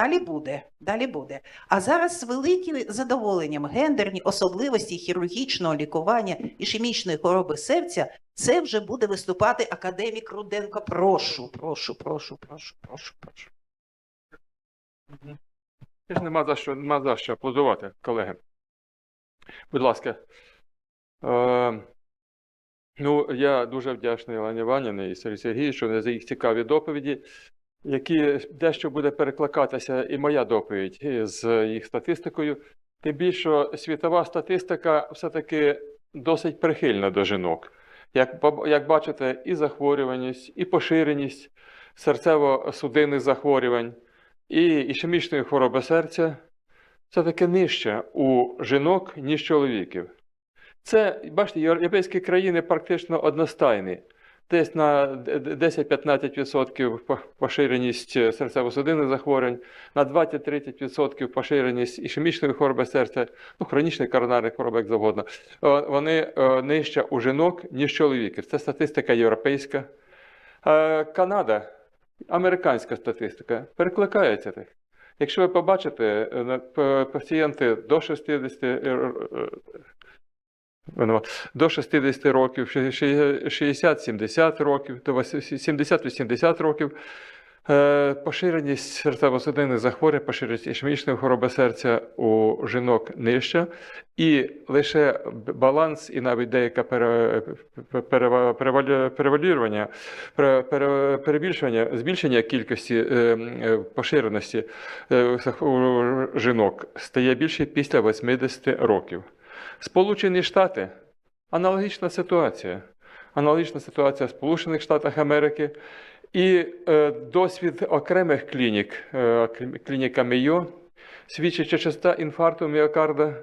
Далі буде, далі буде. А зараз з великим задоволенням гендерні особливості хірургічного лікування ішемічної хвороби серця. Це вже буде виступати академік Руденко. Прошу, прошу, прошу, прошу, прошу, прошу. Теж нема за що, нема за що аплодувати, колеги. Будь ласка. Е, ну, я дуже вдячний Олені Іванівні і Сергію Сергійовичу за їх цікаві доповіді, які дещо буде перекликатися і моя доповідь з їх статистикою. Тим більше, світова статистика все-таки досить прихильна до жінок. Як, як бачите, і захворюваність, і поширеність серцево-судинних захворювань, і ішемічної хвороби серця це таки нижче у жінок, ніж чоловіків. Це, бачите, європейські країни практично одностайні. Десь на 10-15% поширеність серцево-судинних захворювань, на 20-30% поширеність ішемічної хвороби серця, ну, хронічної коронарної хвороби, як завгодно. Е, Вони е, нижче у жінок, ніж чоловіків. Це статистика європейська. Е, Канада американська статистика перекликається тих. Якщо ви побачите, е, пацієнти до 60, е, е, ну, до 60 років, ши- ши- 60-70 років, до 70-80 років, е, поширеність серцево-судинних захворювань, поширеність ішемічної хвороби серця у жінок нижча, і лише баланс і навіть деяке пере, пере, перевалю- перевалювання, пере- пере- перебільшення, збільшення кількості е, е, поширеності жінок стає більше після 80 років. Сполучені Штати аналогічна ситуація. Аналогічна ситуація в Сполучених Штатах Америки. І е, досвід окремих клінік, е, клініка Мейо, свідчить, що частота інфаркту міокарда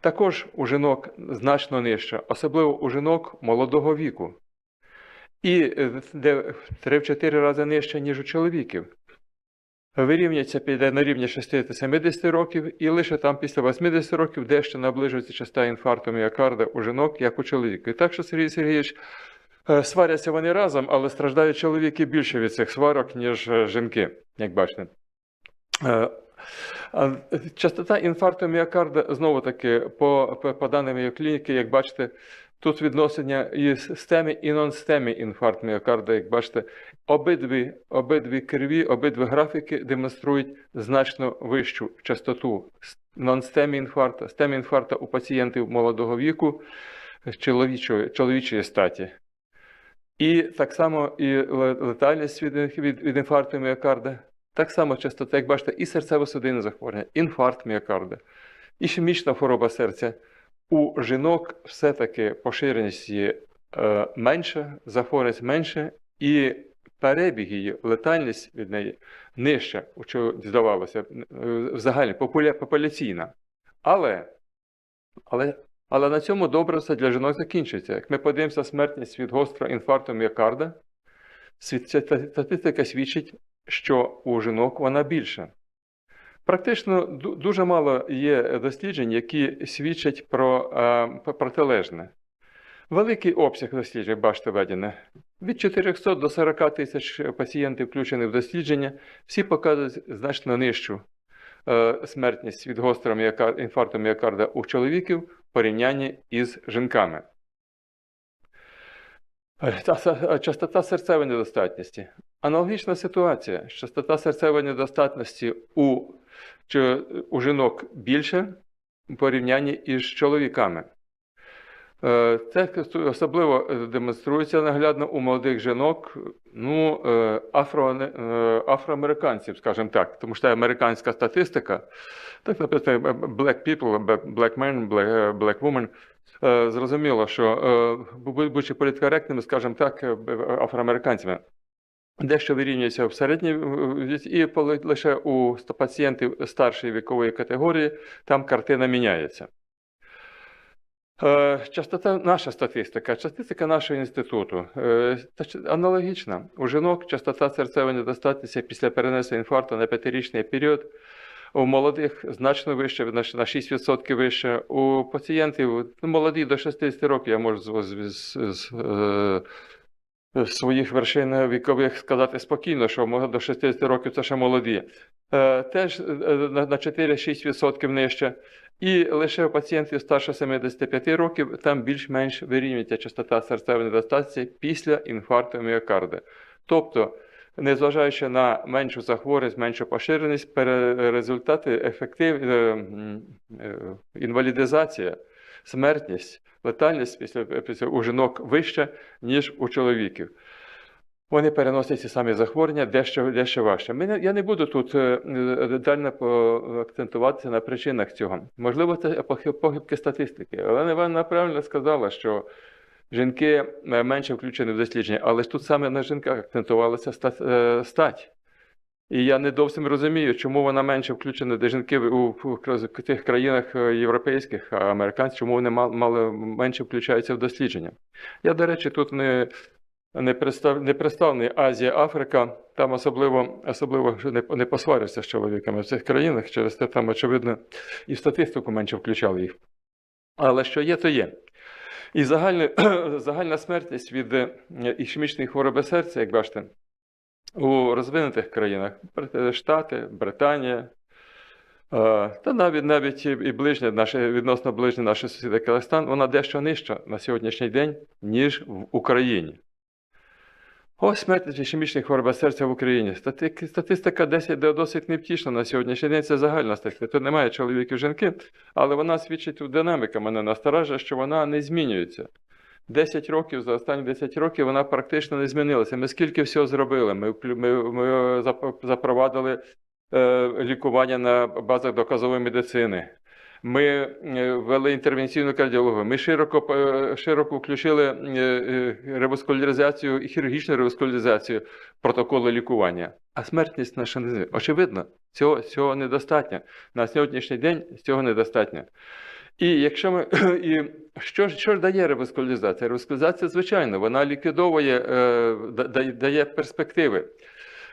також у жінок значно нижча, особливо у жінок молодого віку. І е, де в 3-4 рази нижче, ніж у чоловіків. Вирівнюється піде на рівні 60-70 років, і лише там після 80 років дещо наближується частота інфаркту міокарда у жінок, як у чоловіків. Так що Сергій Сергійович е, сваряться вони разом, але страждають чоловіки більше від цих сварок, ніж е, жінки, як бачите. Е, Частота інфаркту міокарда, знову таки, по, по, по клініки, як бачите, тут відношення і стемі, і нон-стемі інфаркт міокарда, як бачите, обидві, обидві криві, обидві графіки демонструють значно вищу частоту нон-стемі інфаркта, стемі інфаркта у пацієнтів молодого віку чоловічої, чоловічої статі. І так само і летальність від, від, від інфаркту міокарда, так само частота, як бачите, і серцево-судинне захворювання, інфаркт міокарда, ішемічна хвороба серця. У жінок все-таки поширеність є е, менша, захворюваність менше, і перебіг її, летальність від неї нижча, у чого здавалося, е, взагалі популя, популяційна. Але, але, але на цьому добре все для жінок закінчується. Як ми подивимося смертність від гострого інфаркту міокарда, статистика свідчить, що у жінок вона більша. Практично дуже мало є досліджень, які свідчать про е, протилежне. Великий обсяг досліджень, бачите, введено. Від 400 до 40 тисяч пацієнтів включені в дослідження, всі показують значно нижчу е, смертність від гострого міокар- інфаркту міокарда у чоловіків в порівнянні із жінками. Е, се- Частота серцевої недостатності. Аналогічна ситуація. Частота серцевої недостатності у, чи- у жінок більше в порівнянні із чоловіками. Е, Це особливо е, демонструється наглядно у молодих жінок, ну, е, афро, е, афроамериканців, скажімо так, тому що американська статистика. Так написано black people, black men, black, black women. Е, Зрозуміло, що е, будучи політкоректними, скажімо так, е, афроамериканцями. Дещо вирівнюється в середній і лише у пацієнтів старшої вікової категорії там картина міняється. Е, Частота, наша статистика, статистика нашого інституту е, аналогічна. У жінок частота серцевої недостатності після перенесення інфаркту на п'ятирічний період, у молодих значно вище, на 6% вище. У пацієнтів ну, молоді до 60 років, я можу з, з, з, з, е, своїх вершин вікових сказати спокійно, що може до 60 років це ще молоді. Е, Теж е, на на 4-6% нижче. І лише у пацієнтів старше 75 років там більш-менш вирівнюється частота серцевої недостатності після інфаркту міокарда. Тобто, незважаючи на меншу захворюваність, меншу поширеність, результати ефектив, е, інвалідизація, смертність, летальність після, після у жінок вища, ніж у чоловіків. Вони переносять ці самі захворювання дещо, дещо важче. Ми я не буду тут е, детально акцентуватися на причинах цього. Можливо, це похибки статистики. Олена Івановна правильно сказала, що жінки е, менше включені в дослідження, але ж тут саме на жінках акцентувалася е, стать. І я не зовсім розумію, чому вона менше включена до жінки у, тих країнах е, європейських, а американських, чому вони мал- мало менше включаються в дослідження. Я, до речі, тут не, не, представ, не представлений Азія, Африка, там особливо, особливо не, не посваришся з чоловіками в цих країнах, через те там, очевидно, і в статистику менше включали їх. Але що є, то є. І загальна, загальна смертність від е, ішемічної хвороби серця, як бачите, у розвинутих країнах, Штати, Британія, е, та навіть навіть і і ближнє наше, відносно ближнє наші сусіди Казахстан, вона дещо нижча на сьогоднішній день, ніж в Україні. Ось смертність ішемічної хвороби серця в Україні. Стати- Статистика десять де- досить невтішна на сьогоднішній день. Це загальна статистика. Тут немає чоловіків жінки, але вона свідчить у динаміка мене насторажує, що вона не змінюється. 10 років, за останні 10 років вона практично не змінилася. Ми скільки всього зробили. Ми, ми, ми запровадили е, лікування на базах доказової медицини. Ми е, ввели інтервенційну кардіологію. Ми широко, е, широко включили е, е, і хірургічну реваскуляризацію в протоколи лікування. А смертність наша не. Очевидно, цього, цього недостатньо. На сьогоднішній день цього недостатньо. І якщо ми і що, ж- що ж дає реваскуляризація? Реваскуляризація, звичайно, вона ліквідовує, е, да- да- дає перспективи,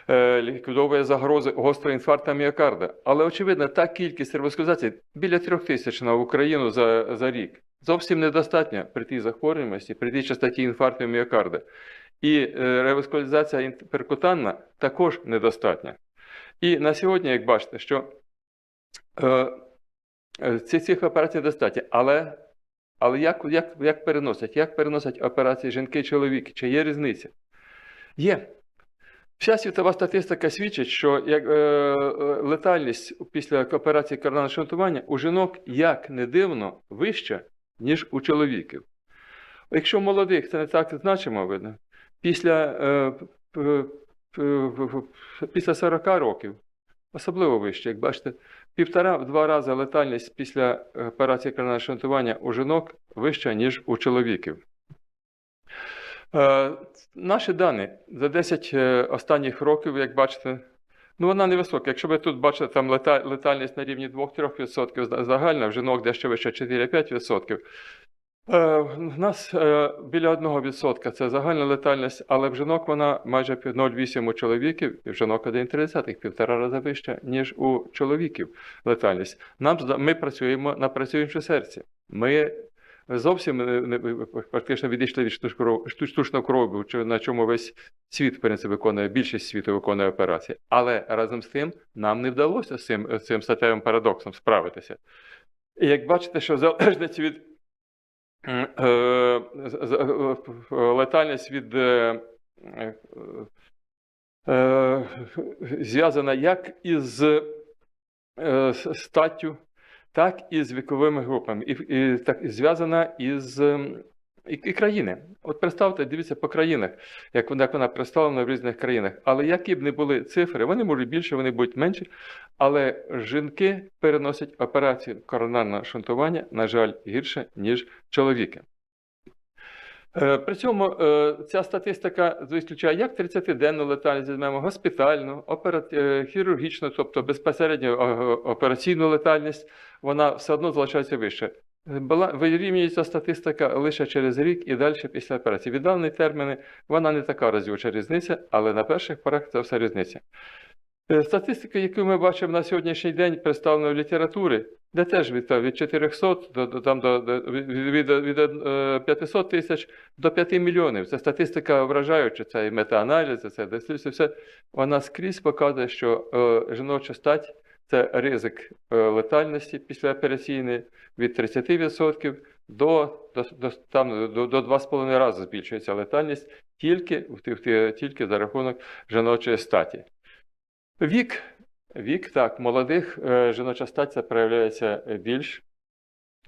е, ліквідовує загрози гострого інфаркту міокарда. Але очевидно, та кількість реваскуляризації біля трьох тисяч на Україну за, за рік зовсім недостатньо при тій захворюваності, при тій частоті інфаркту міокарда. І е, реваскуляризація перкутанна також недостатня. І на сьогодні, як бачите, що цих операцій достатньо. Але, але як, як, як переносять? Як переносять операції жінки і чоловіки? Чи є різниця? Є. Вся світова статистика свідчить, що як, е, е, летальність після операції коронарного шунтування у жінок, як не дивно, вища, ніж у чоловіків. Якщо молодих це не так значимо видно, після, е, п- після 40 років, особливо вище, як бачите, півтора-два рази летальність після операції коронарного шунтування у жінок вища, ніж у чоловіків. Е, наші дані за 10 е, останніх років, як бачите, ну вона невисока. Якщо ви тут бачите там летальність на рівні 2-3% загальна, в жінок дещо вище 4-5%. Е, В нас е, біля 1% це загальна летальність, але в жінок вона майже 0,8 у чоловіків, і в жінок 1,3, півтора рази вища, ніж у чоловіків летальність. Нам ми працюємо на працюючому серці. Ми зовсім практично відійшли від штучного, крові, на чому весь світ в принципі, виконує, більшість світу виконує операції. Але разом з тим нам не вдалося з цим, цим статевим парадоксом справитися. І як бачите, що в від е, е, е, летальність від е, е, е, зв'язана як із статтю, так і з віковими групами, і, і так зв'язана із і, і країни. От представте, дивіться по країнах, як вона, як вона представлена в різних країнах. Але які б не були цифри, вони можуть більше, вони будуть менші. Але жінки переносять операцію коронарного шунтування, на жаль, гірше, ніж чоловіки. Е, При цьому е, ця статистика виключає як 30-денну летальність, візьмемо госпітальну, е, хірургічну, тобто безпосередньо операційну летальність, вона все одно залишається вище. Е, вирівнюється статистика лише через рік і далі після операції. Віддалений терміни, вона не така разюча різниця, але на перших порах це все різниця. Е, Статистика, яку ми бачимо на сьогоднішній день, представлена в літературі, де теж від, від 400 до, там, до, від, від, від е, 500 тисяч до 5 мільйонів. Це статистика вражаюча, це і метааналіз, це все. Вона скрізь показує, що е, жіноча стать це ризик е, летальності післяопераційної від 30% до, до, там, до, до 2,5 рази збільшується летальність тільки, тільки за рахунок жіночої статі. Вік, вік так, молодих е, жіноча стать це проявляється більш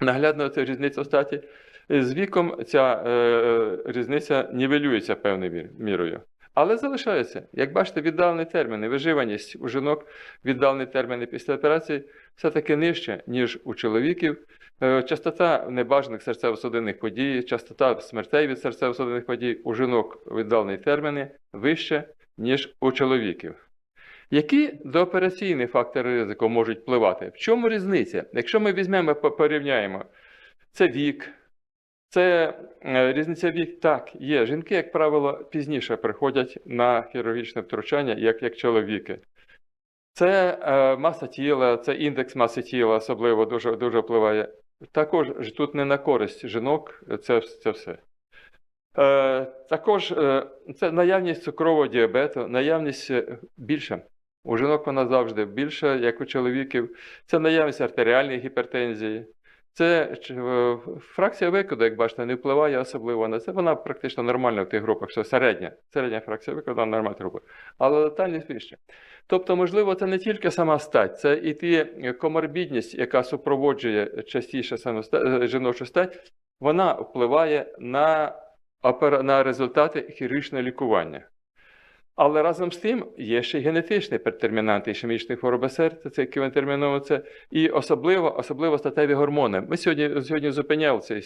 наглядно це різниця статі. З віком ця е, різниця нівелюється певною мірою. Але залишається. Як бачите, віддалені терміни, виживаність у жінок, віддалені терміни після операції все-таки нижче, ніж у чоловіків. Е, Частота небажаних серцево-судинних подій, частота смертей від серцево-судинних подій у жінок віддалені терміни вище, ніж у чоловіків. Які доопераційні фактори ризику можуть впливати? В чому різниця? Якщо ми візьмемо по- порівняємо, це вік, це е, різниця вік, так, є. Жінки, як правило, пізніше приходять на хірургічне втручання, як, як чоловіки. Це е, маса тіла, це індекс маси тіла особливо дуже, дуже впливає. Також тут не на користь жінок, це, це все. Е, також е, це наявність цукрового діабету, наявність е, більше. У жінок вона завжди більша, як у чоловіків. Це наявність артеріальної гіпертензії. Це е, фракція викиду, як бачите, не впливає особливо на це. Вона практично нормальна в тих групах, що середня. Середня фракція викиду вона нормальна група. Але летальність вища. Тобто, можливо, це не тільки сама стать, це і ті е, коморбідність, яка супроводжує частіше е, жіночу стать, вона впливає на, на результати хірургічного лікування. Але разом з тим є ще й генетичні предтермінанти ішемічної хвороби серця, це ківентерміново, це і особливо, особливо статеві гормони. Ми сьогодні, сьогодні зупинялися, і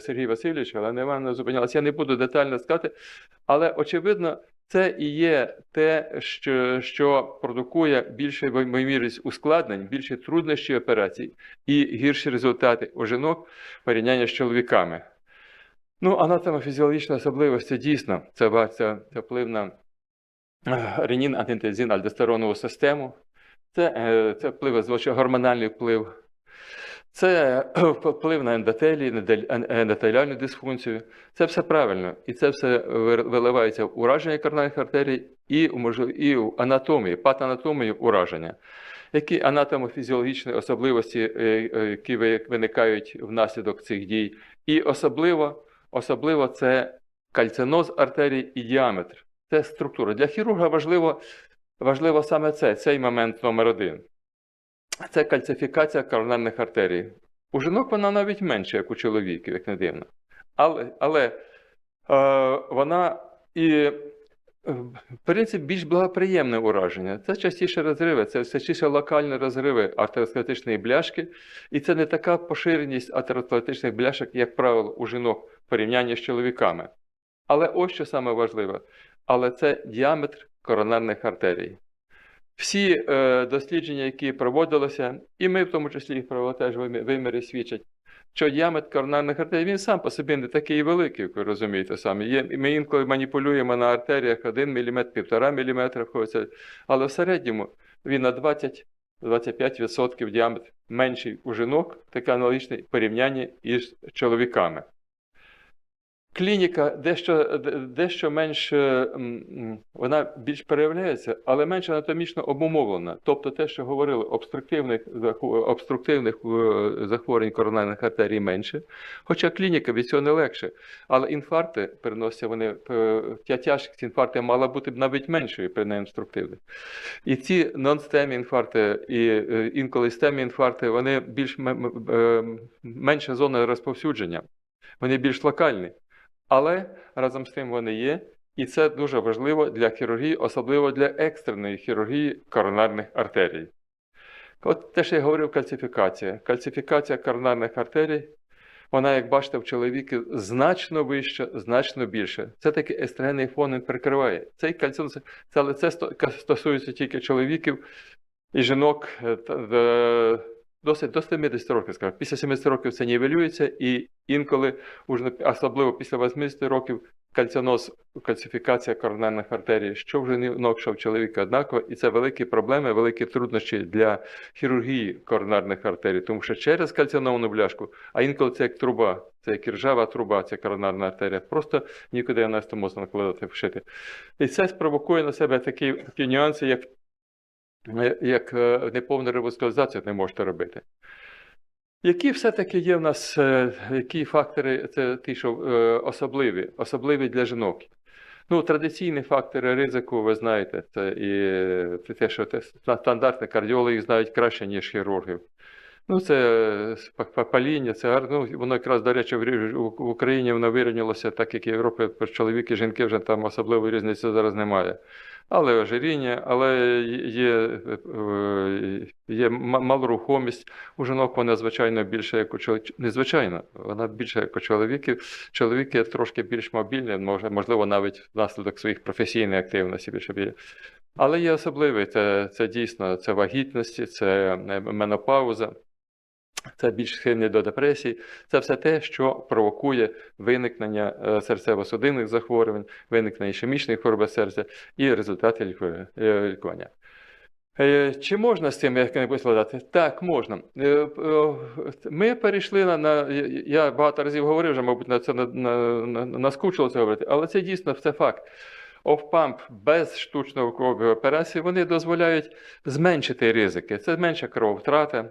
Сергій Васильович, але не Івановна зупинялася. Я не буду детально сказати, але очевидно, це і є те, що, що продукує більшу ймовірність ускладнень, більше труднощі операцій і гірші результати у жінок в порівнянні з чоловіками. Ну, анатомофізіологічні особливості дійсно це, це, це вплив на ренін, антитензин, альдостеронову систему. Це, е, це вплив, звичайно, гормональний вплив. Це е, вплив на ендотелі, ендотеліальну дисфункцію. Це все правильно. І це все виливається в ураження коронарних артерій і можли- і в анатомії, патанатомії ураження. Які анатомофізіологічні особливості, е, які виникають внаслідок цих дій, і особливо, особливо це кальциноз артерій і діаметр. Це структура. Для хірурга важливо, важливо саме це, цей момент номер один. Це кальцифікація коронарних артерій. У жінок вона навіть менша, як у чоловіків, як не дивно. Але, але е, вона і, е, в принципі, більш благоприємне ураження. Це частіше розриви, це частіше локальні розриви атеросклетичної бляшки, і це не така поширеність атеросклетичних бляшок, як правило, у жінок в порівнянні з чоловіками. Але ось що саме важливе, але це діаметр коронарних артерій. Всі е, дослідження, які проводилися, і ми в тому числі їх провели теж виміри свідчать, що діаметр коронарних артерій він сам по собі не такий великий, як ви розумієте самі. Ми інколи маніпулюємо на артеріях 1 мм, 1,5 мм але в середньому він на 20-25% діаметр менший у жінок, таке аналогічне в порівнянні із чоловіками. Клініка дещо, дещо менш, е, вона більш проявляється, але менш анатомічно обумовлена. Тобто те, що говорили, обструктивних, обструктивних е, захворювань коронарних артерій менше. Хоча клініка від цього не легше. Але інфаркти переносяться вони, е, тя- тяжкість інфаркту мала бути навіть меншою при необструктивних. І ці нон-стемі інфаркти і інколи стемі інфаркти, вони більш менша зона розповсюдження, вони більш локальні. Але разом з тим вони є, і це дуже важливо для хірургії, особливо для екстреної хірургії коронарних артерій. От те, що я говорив, кальцифікація. Кальцифікація коронарних артерій, вона, як бачите, в чоловіків значно вища, значно більше. Це таки естрогенний фон він прикриває. Цей кальцин, це, але це стосується тільки чоловіків і жінок е, е, досить до 70 років, скажімо. Після 70 років це нівелюється, і інколи, особливо після 80 років, кальціноз, кальцифікація коронарних артерій, що в жінок, що чоловіка однаково, і це великі проблеми, великі труднощі для хірургії коронарних артерій, тому що через кальциновану бляшку, а інколи це як труба, це як іржава труба, це коронарна артерія, просто нікуди анесту можна накладати вшити. І це спровокує на себе такі, такі нюанси, як, як е, неповна реваскулізація не можете робити. Які все-таки є в нас, е, які фактори, це ті, що е, особливі, особливі для жінок? Ну, традиційні фактори ризику, ви знаєте, це і це те, що те, стандартні кардіологи знають краще, ніж хірургів. Ну, це па- па- паління, це ну, воно якраз, до речі, в Україні воно вирівнялося, так як і в Європі, чоловіки і жінки вже там особливої різниці зараз немає. Але ожиріння, але є, е, є малорухомість. У жінок вона звичайно більше як у чоловіків. Незвичайно, вона більше як у чоловіків. Чоловіки трошки більш мобільні, можливо, навіть внаслідок своїх професійної активності більше більше. Але є особливий, це, це дійсно це вагітності, це е, менопауза, це більш схильні до депресії. Це все те, що провокує виникнення е, серцево-судинних захворювань, виникнення ішемічної хвороби серця і результати е, лікування. Е, Чи можна з цим як-небудь владати? Так, можна. Ми перейшли на, на. Я багато разів говорив, вже, мабуть, на це на, на, наскучило це говорити, але це дійсно це факт. Офпамп без штучного кровової операції вони дозволяють зменшити ризики. Це менша крововтрата,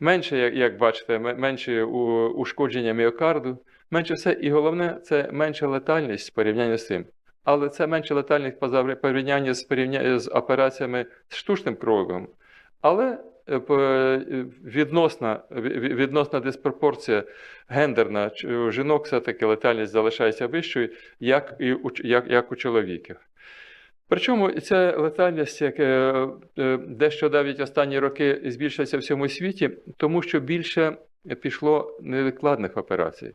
менше, як, як бачите, менше ушкодження міокарду, менше все. І головне, це менша летальність в порівнянні з цим. Але це менша летальність по порівнянні з, порівня... з операціями з штучним кровом. Але відносна, ві- ві- відносна диспропорція гендерна у жінок все-таки летальність залишається вищою, як і у, як, як у чоловіків. Причому ця летальність, як, е, е, дещо навіть останні роки збільшилася в всьому світі, тому що більше пішло невідкладних операцій.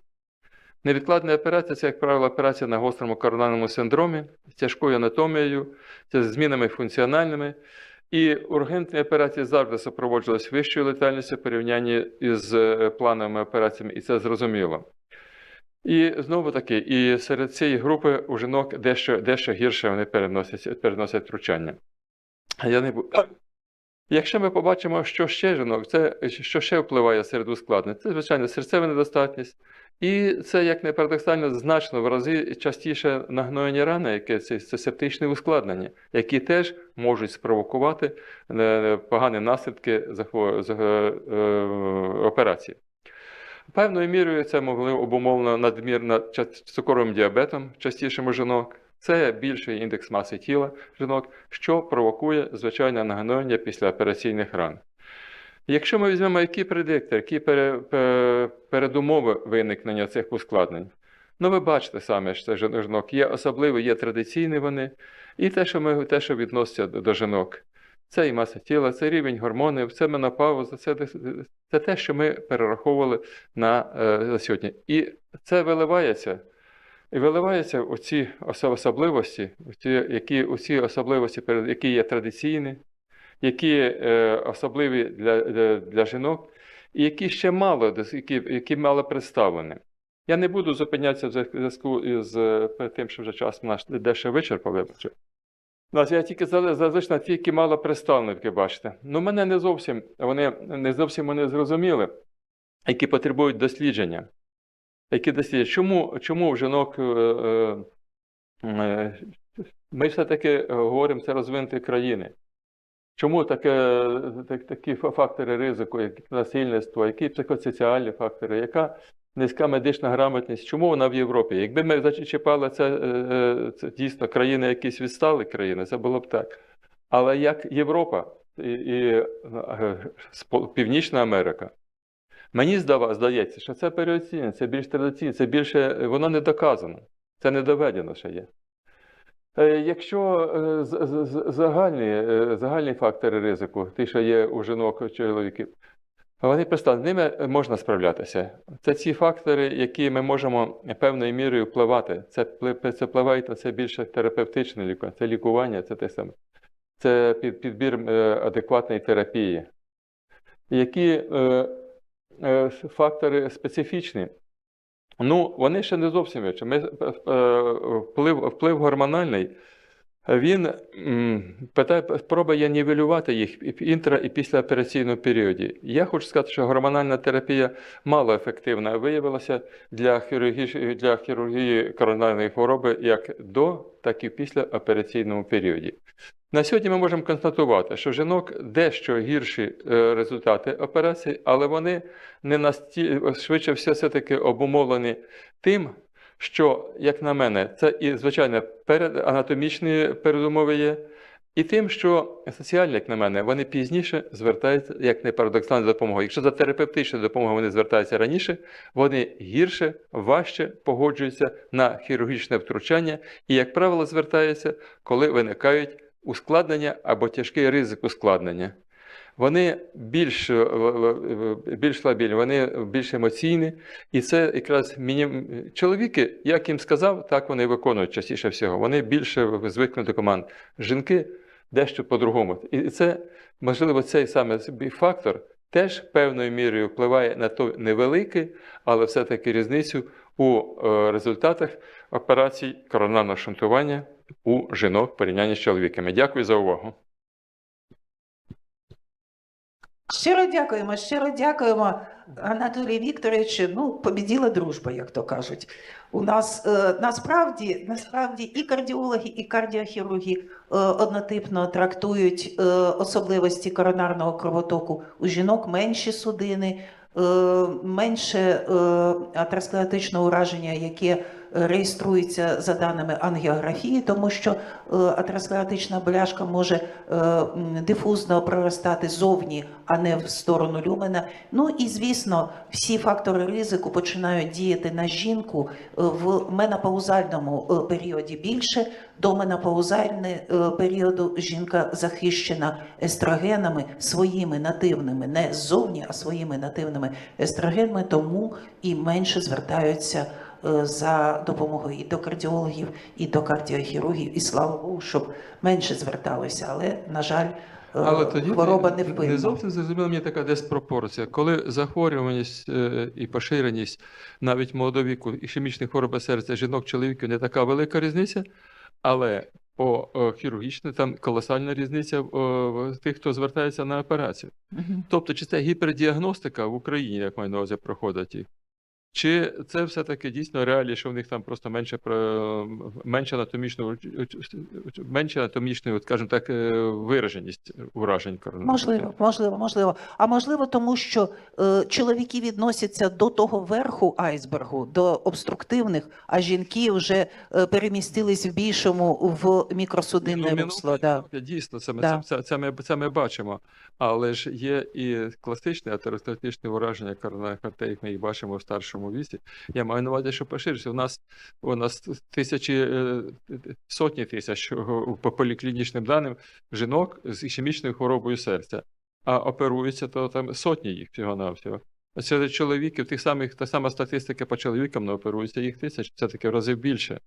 Невідкладна операція це, як правило, операція на гострому коронарному синдромі з тяжкою анатомією, це змінами функціональними. І ургентні операції завжди супроводжувалися вищою летальністю в порівнянні із е, плановими операціями, і це зрозуміло. І знову таки, і серед цієї групи у жінок дещо, дещо гірше вони переносять, переносять втручання. Я не бу... Якщо ми побачимо, що ще жінок, це що ще впливає серед ускладнень, це, звичайно, серцева недостатність. І це, як не парадоксально, значно в рази частіше нагноєні рани, яке це, це септичне ускладнення, які теж можуть спровокувати е, погані наслідки за- е, операції. Певною мірою це могли обумовлено надмірно цукровим діабетом частішим у жінок. Це більший індекс маси тіла жінок, що провокує звичайне нагноєння післяопераційних ран. Якщо ми візьмемо які предиктори, які пере- передумови виникнення цих ускладнень, ну ви бачите саме, що це жінок є особливі, є традиційні вони, і те, що ми те, що відноситься до жінок. Це і маса тіла, це рівень гормонів, це менопауза, це, це те, що ми перераховували на, е, на сьогодні. І це виливається. І виливається у ці особливості, які, у особливості, які є традиційні, які е, особливі для, для, для жінок, і які ще мало, які, які мало представлені. Я не буду зупинятися в зв'язку із е, тим, що вже час наш дещо вичерпав. Нас я тільки зали- залишив ті, які мало представлені, як бачите. Ну, мене не зовсім, вони не зовсім вони зрозуміли, які потребують дослідження. Які дослідження. Чому, чому у жінок е, е, е, ми все-таки говоримо, це розвинуті країни. Чому таке, так, такі фактори ризику, як насильництво, які психосоціальні фактори, яка низька медична грамотність, чому вона в Європі? Якби ми зачіпали це, е, е, це дійсно країни, якісь відсталі країни, це було б так. Але як Європа і, і е, Північна Америка, мені здається, що це переоцінено, це більш традиційно, це більше, воно не доказано, це не доведено ще є. Е, Якщо е, загальні, е, загальні фактори ризику, ті, що є у жінок, чоловіків, вони представлені, з ними можна справлятися. Це ці фактори, які ми можемо певною мірою впливати. Це, це впливає на це більше терапевтичне лікування, це лікування, це те саме. Це підбір е, адекватної терапії. Які е, е, фактори специфічні, Ну, вони ще не зовсім. Ми, е, е, вплив, вплив гормональний, він питає, пробує нівелювати їх в інтра і післяопераційному періоді. Я хочу сказати, що гормональна терапія малоефективна виявилася для хірургії, для хірургії коронарної хвороби як до, так і в післяопераційному періоді. На сьогодні ми можемо констатувати, що жінок дещо гірші е, результати операції, але вони не настільки швидше все все-таки обумовлені тим, що, як на мене, це і звичайно перед анатомічні передумови є, і тим, що соціальні, як на мене, вони пізніше звертаються, як не парадоксально, за допомогою. Якщо за терапевтичною допомогою вони звертаються раніше, вони гірше, важче погоджуються на хірургічне втручання і, як правило, звертаються, коли виникають ускладнення або тяжкий ризик ускладнення. Вони більш, е, більш слабільні, вони більш емоційні, і це якраз мінім... чоловіки, як їм сказав, так вони виконують частіше всього. Вони більше звикнуть до команд. Жінки дещо по-другому. І це, можливо, цей саме фактор теж певною мірою впливає на ту невеликий, але все-таки різницю у е, результатах операцій коронарного шунтування у жінок в порівнянні з чоловіками. Дякую за увагу. Щиро дякуємо, щиро дякуємо, Анатолій Вікторович. Ну, побіділа дружба, як то кажуть. У нас е, насправді, насправді і кардіологи, і кардіохірурги е, однотипно трактують е, особливості коронарного кровотоку у жінок менші судини, е, менше е, атеросклеротичного ураження, яке реєструється за даними ангіографії, тому що е, атеросклеротична бляшка може е, дифузно проростати зовні, а не в сторону люмена. Ну і звісно, всі фактори ризику починають діяти на жінку е, в менопаузальному періоді більше. До менопаузального періоду жінка захищена естрогенами своїми нативними, не ззовні, а своїми нативними естрогенами, тому і менше звертаються за допомогою і до кардіологів, і до кардіохірургів. І слава Богу, щоб менше зверталися. Але, на жаль, е, Але тоді хвороба не, не впинна. не зовсім зрозуміла мені така диспропорція. Коли захворюваність е, і поширеність навіть молодого віку ішемічних хвороб серця жінок, чоловіків не така велика різниця, але по е, хірургічне там колосальна різниця в, е, тих, хто звертається на операцію. Тобто, чи це гіпердіагностика в Україні, як маю на увазі, проходить їх? Чи це все-таки дійсно реалії, що в них там просто менше менше анатомічного менше анатомічної, скажімо так, е, вираженість уражень коронавірусу? Можливо, можливо, можливо. А можливо, тому що е, чоловіки відносяться до того верху айсбергу, до обструктивних, а жінки вже е, перемістились в більшому в мікросудинне русло. Да. Дійсно, це ми, Да. це, це, ми, це ми бачимо. Але ж є і класичне атеросклеротичне ураження артерій, як ми їх бачимо в старшому віці. Я маю на увазі, що поширюється. У нас у нас тисячі е, сотні тисяч по поліклінічним даним жінок з ішемічною хворобою серця, а оперуються то там сотні їх всього навсього. Серед чоловіків тих самих та сама статистика по чоловікам не оперується їх тисяч, це таки в рази більше.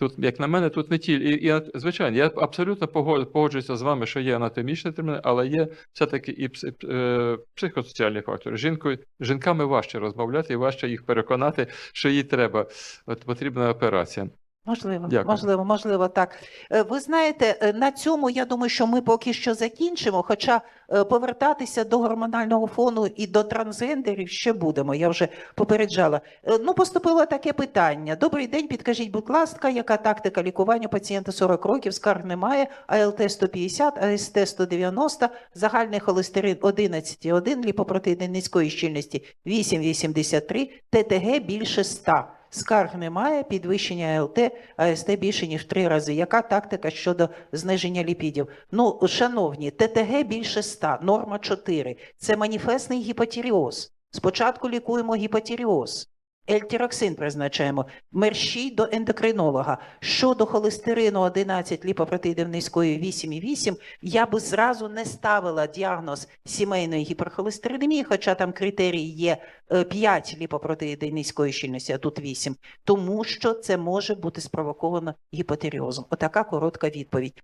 Тут, як на мене, тут не тільки, і, і, звичайно, я абсолютно погоджуюся з вами, що є анатомічні терміни, але є все-таки і е, психосоціальні фактори. Жінкою, жінками важче розмовляти і важче їх переконати, що їй треба, от, потрібна операція. Можливо, Дякую. можливо, можливо, так. Е, Ви знаєте, е, на цьому я думаю, що ми поки що закінчимо. Хоча е, повертатися до гормонального фону і до трансгендерів ще будемо. Я вже попереджала. Ну, поступило таке питання. Добрий день, підкажіть, будь ласка, яка тактика лікування пацієнта 40 років, скарг немає, АЛТ 150, АСТ 190, загальний холестерин 11,1, ліпопротеїни низької щільності 8,83, ТТГ більше 100. Скарг немає, підвищення АЛТ, АСТ більше, ніж три рази. Яка тактика щодо зниження ліпідів? Ну, шановні, ТТГ більше 100, норма 4. Це маніфестний гіпотіріоз. Спочатку лікуємо гіпотіріоз. Ельтіроксин призначаємо. Мерщій до ендокринолога. Щодо холестерину 11, ліпопротеїдів низької 8,8, я би зразу не ставила діагноз сімейної гіперхолестеринемії, хоча там критерій є е, 5 ліпопротеїдів низької щільності, а тут 8, тому що це може бути спровоковано гіпотиріозом. Отака коротка відповідь.